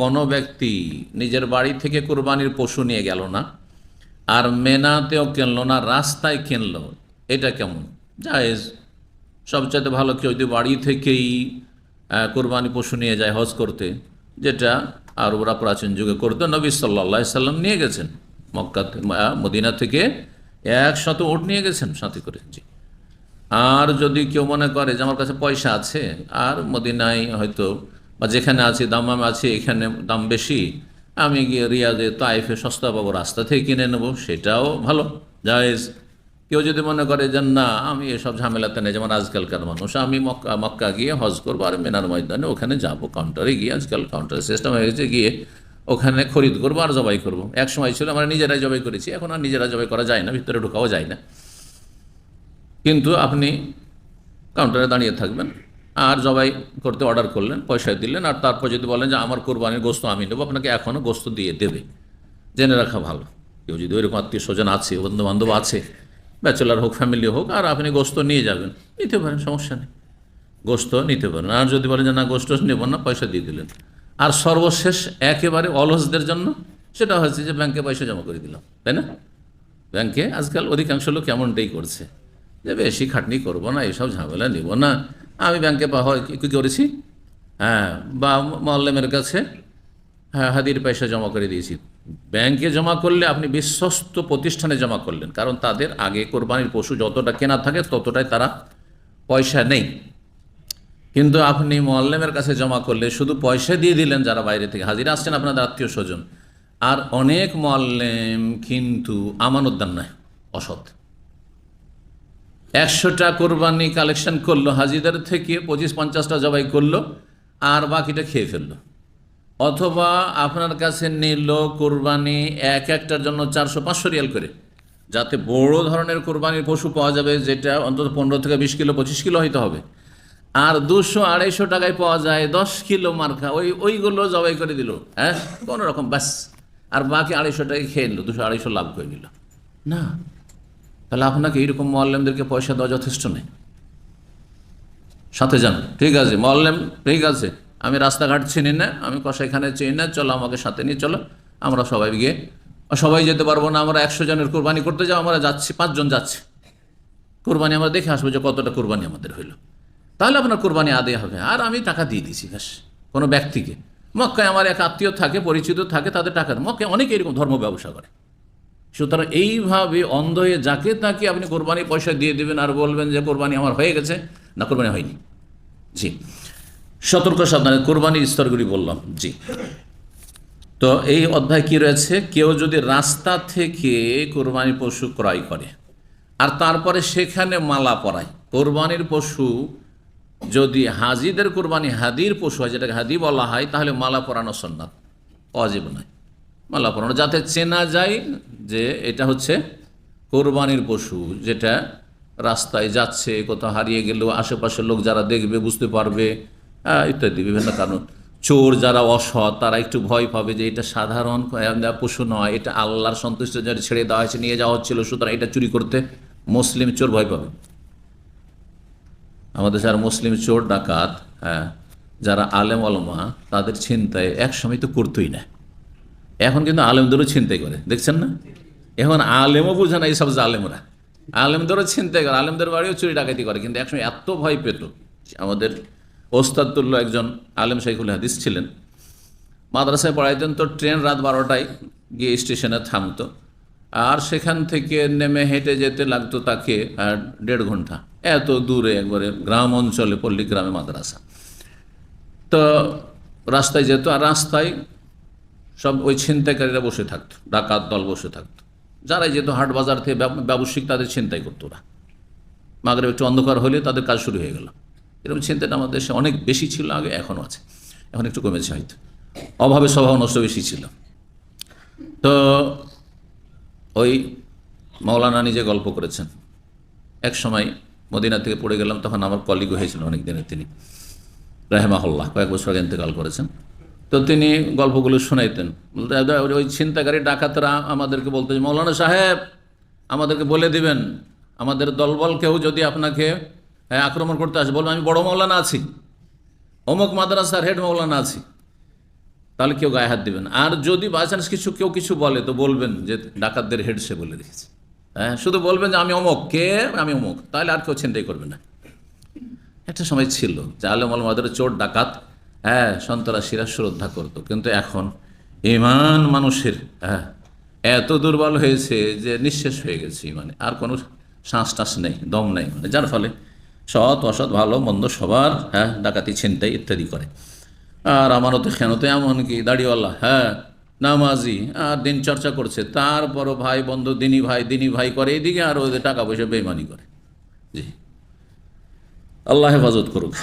কোনো ব্যক্তি নিজের বাড়ি থেকে কোরবানির পশু নিয়ে গেল না, আর মেনাতেও কিনলো না, রাস্তায় কিনলো। এটা কেমন? জায়েজ। সবচাইতে ভালো কেউ যদি বাড়ি থেকেই কোরবানি পশু নিয়ে যায় হজ করতে, যেটা আর ওরা প্রাচীন যুগে করতো। নবী সাল্লা সাল্লাম নিয়ে গেছেন মক্কা মদিনা থেকে একশত ওট নিয়ে গেছেন সাথে করে। জি। আর যদি কেউ মনে করে যে আমার কাছে পয়সা আছে, আর মদিনায় হয়তো বা যেখানে আছি, দাম আছে, এখানে দাম বেশি, আমি গিয়ে রিয়াদে তাইফে সস্তা পাবো, রাস্তা থেকে কিনে নেব, সেটাও ভালো। জায়েজ, কেউ যদি মনে করে যে না, আমি এসব ঝামেলাতে নেই, যেমন আজকালকার মানুষ, আমি মক্কা মক্কা গিয়ে হজ করব, আর মেনার ময়দানে ওখানে যাব কাউন্টারে গিয়ে আজকাল কাউন্টারের সিস্টেম হয়ে গেছে, গিয়ে ওখানে খরিদ করব আর জবাই করব। এক সময় ছিল, আমরা নিজেরাই জবাই করেছি, এখন আর নিজেরা জবাই করা যায় না, ভিতরে ঢোকাও যায় না। কিন্তু আপনি কাউন্টারে দাঁড়িয়ে থাকবেন আর জবাই করতে অর্ডার করলেন, পয়সা দিলেন, আর তারপর যদি বলেন যে আমার কোরবানির গোস্ত আমি নেব, আপনাকে এখনও গোস্ত দিয়ে দেবে। জেনে রাখা ভালো। কেউ যদি ওইরকম আত্মীয় স্বজন আছে বন্ধু বান্ধব আছে, ব্যাচেলার হোক ফ্যামিলি হোক, আর আপনি গোস্ত নিয়ে যাবেন, নিতে পারেন, সমস্যা নেই। গোস্ত নিতে পারেন। আর যদি বলেন যে না, গোস্ত নেব না, পয়সা দিয়ে দিলেন। আর সর্বশেষ একেবারে অলসদের জন্য সেটা হচ্ছে যে ব্যাংকে পয়সা জমা করে দিলাম, তাই না? ব্যাংকে আজকাল অধিকাংশ লোক এমনটাই করছে যে বেশি খাটনি করব না, এসব ঝামেলা নিব না। আমি ব্যাংকে হয় কী করেছি হ্যাঁ বা মল্লেমের কাছে হ্যাঁ হাদির পয়সা জমা করে দিয়েছি। ব্যাংকে জমা করলে আপনি বিশ্বস্ত প্রতিষ্ঠানে জমা করলেন, কারণ তাদের আগে কোরবানির পশু যতটা কেনা থাকে ততটাই তারা পয়সা নেই। কিন্তু আপনি মোয়াল্লেমের কাছে জমা করলে শুধু পয়সা দিয়ে দিলেন যারা বাইরে থেকে, হাজির আসছেন আপনাদের আত্মীয় স্বজন। আর অনেক মোয়াল্লেম কিন্তু আমানতদান নয়, অসৎ। একশোটা কোরবানি কালেকশন করল, হাজিদের থেকে পঁচিশ পঞ্চাশটা জবাই করল, আর বাকিটা খেয়ে ফেলল। অথবা আপনার কাছে নিল কোরবানি এক একটার জন্য চারশো পাঁচশো রিয়াল করে। যাতে বড় ধরনের কোরবানির পশু পাওয়া যাবে, যেটা অন্তত পনেরো থেকে বিশ কিলো, পঁচিশ কিলো হয়তো হবে। আর দুশো আড়াইশো টাকায় পাওয়া যায় দশ কিলো মার্কা, ওই ওইগুলো জবাই করে দিল হ্যাঁ? কোনো রকম, ব্যাস। আর বাকি আড়াইশো টাকায় খেয়ে নিল, দুশো আড়াইশো লাভ করে নিল। না। তাহলে আপনাকে এইরকম মোয়াল্লেমদেরকে পয়সা দেওয়া যথেষ্ট নেই সাথে যান। ঠিক আছে, মোয়াল্লেম, ঠিক আছে। আমি রাস্তাঘাট চিনি না, আমি কষাইখানে চিনি না, চলো আমাকে সাথে নিয়ে চলো। আমরা সবাই গিয়ে সবাই যেতে পারব না, আমরা একশো জনের কোরবানি করতে যাও আমরা যাচ্ছি, পাঁচজন যাচ্ছি। কোরবানি আমরা দেখে আসব যে কতটা কোরবানি আমাদের হইল। তাহলে আপনার কোরবানি আদায় হবে। আর আমি টাকা দিয়ে দিয়েছি ব্যাস। কোনো ব্যক্তিকে। মক্কায় আমার এক আত্মীয় থাকে, পরিচিত থাকে, তাদের টাকা। মক্কায় অনেকে এরকম ধর্ম ব্যবসা করে। সুতরাং এইভাবে অন্ধ হয়ে যাকে তাকে আপনি কোরবানি পয়সা দিয়ে দেবেন আর বলবেন যে কোরবানি আমার হয়ে গেছে, না, কোরবানি হয়নি। জি। সতর্ক, সাবধানে কোরবানির স্তরগুলি বললাম। জি। তো এই অধ্যায় কি রয়েছে? কেউ যদি রাস্তা থেকে কোরবানির পশু ক্রয় করে আর তারপরে সেখানে মালা পরায়, কোরবানির পশু যদি হাজিদের কোরবানি, হাদির পশু হয়, যেটাকে হাদি বলা হয়, তাহলে মালা পরানো সন্ন্যাত, অজীব নয়। মালা পরানো যাতে চেনা যায় যে এটা হচ্ছে কোরবানির পশু, যেটা রাস্তায় যাচ্ছে, কোথাও হারিয়ে গেলেও আশেপাশের লোক যারা দেখবে, বুঝতে পারবে ইত্যাদি, বিভিন্ন কারণ। চোর যারা অসৎ, তারা একটু ভয় পাবে যে এটা সাধারণ পশু নয়, এটা আল্লাহর সন্তুষ্ট যারা ছেড়ে দেওয়া হয়েছে, নিয়ে যাওয়া হচ্ছিল, সুতরাং এটা চুরি করতে মুসলিম চোর ভয় পাবে। আমাদের যারা মুসলিম চোর, ডাকাত হ্যাঁ যারা আলেম আলমা তাদের চিন্তায় এক সময় তো করতোই না। এখন কিন্তু আলেমদেরও চিন্তাই করে, দেখছেন না? এখন আলেমও বোঝে না এইসব আলেমরা আলেমদেরও চিন্তাই করে আলেমদের বাড়িও চুরি ডাকাতি করে, কিন্তু একসময় এত ভয় পেত আমাদের ওস্তাদুল্লাহ একজন আলেম শাইখুল হাদিস ছিলেন। মাদ্রাসায় পড়াইতেন তো ট্রেন রাত বারোটায় গিয়ে স্টেশনে থামতো, আর সেখান থেকে নেমে হেঁটে যেতে লাগতো তাকে দেড় ঘণ্টা। এত দূরে একবারে গ্রাম অঞ্চলে পল্লী গ্রামে মাদ্রাসা। তো রাস্তায় যেত, আর রাস্তায় সব ওই ছিনতাইকারীরা বসে থাকতো, ডাকাত দল বসে থাকতো। যারাই যেত হাট বাজার থেকে ব্যবসায়িক তাদের ছিনতাই করতো ওরা। মাগরে একটু অন্ধকার হলে তাদের কাজ শুরু হয়ে গেল। এরকম চিন্তাটা আমাদের দেশে অনেক বেশি ছিল আগে এখনও আছে। এখন একটু কমেছে হয়তো। অভাবে স্বভাব নষ্ট বেশি ছিল। তো ওই মৌলানা নিজে গল্প করেছেন। এক সময় মদিনা থেকে পড়ে গেলাম, তখন আমার কলিগ হয়েছিল অনেক দিনের তিনি। রাহেমাহল্লাহ, কয়েক বছর আগে ইন্তেকাল করেছেন। তো তিনি গল্পগুলো শোনাইতেন। ওই- ছিনতাকারী ডাকাতরা আমাদেরকে বলতে, মৌলানা সাহেব, আমাদেরকে বলে দিবেন, আমাদের দলবল কেউ যদি আপনাকে আক্রমণ করতে আসে বলবেন আমি বড় মৌলানা আছি, অমুক মাদ্রাসার হেড মৌলানা আছি, তাহলে কেউ গায়ে হাত দিবেন আর যদি বাই চান্স কিছু, কেউ কিছু বলে, তো বলবেন যে ডাকাতদের হেড সে বলে দিয়েছে। হ্যাঁ শুধু বলবেন যে, আমি অমুক, কে? আমি অমুক। তাহলে আর কেউ চিন্তাই করবে না। একটা সময় ছিল যে আলম আলমাদের চোর ডাকাত হ্যাঁ সন্ত্রাসীরা শ্রদ্ধা করতো। কিন্তু এখন ইমান মানুষের হ্যাঁ এত দুর্বল হয়েছে যে নিঃশেষ হয়ে গেছে মানে আর কোনো শ্বাস টাস নেই, দম নেই মানে যার ফলে সৎ, অসৎ, ভালো, মন্দ সবার হ্যাঁ ডাকাতি, ছিনতাই ইত্যাদি করে। আর আমারও তো খেনতে এমনকি দাড়িওয়ালা হ্যাঁ নামাজি, আর দিন চর্চা করছে, তারপরও ভাই বন্ধু, দিনী ভাই দিনী ভাই করে এইদিকে আর ওদের টাকা পয়সা বেইমানি করে। জি। আল্লাহ হেফাজত করুক।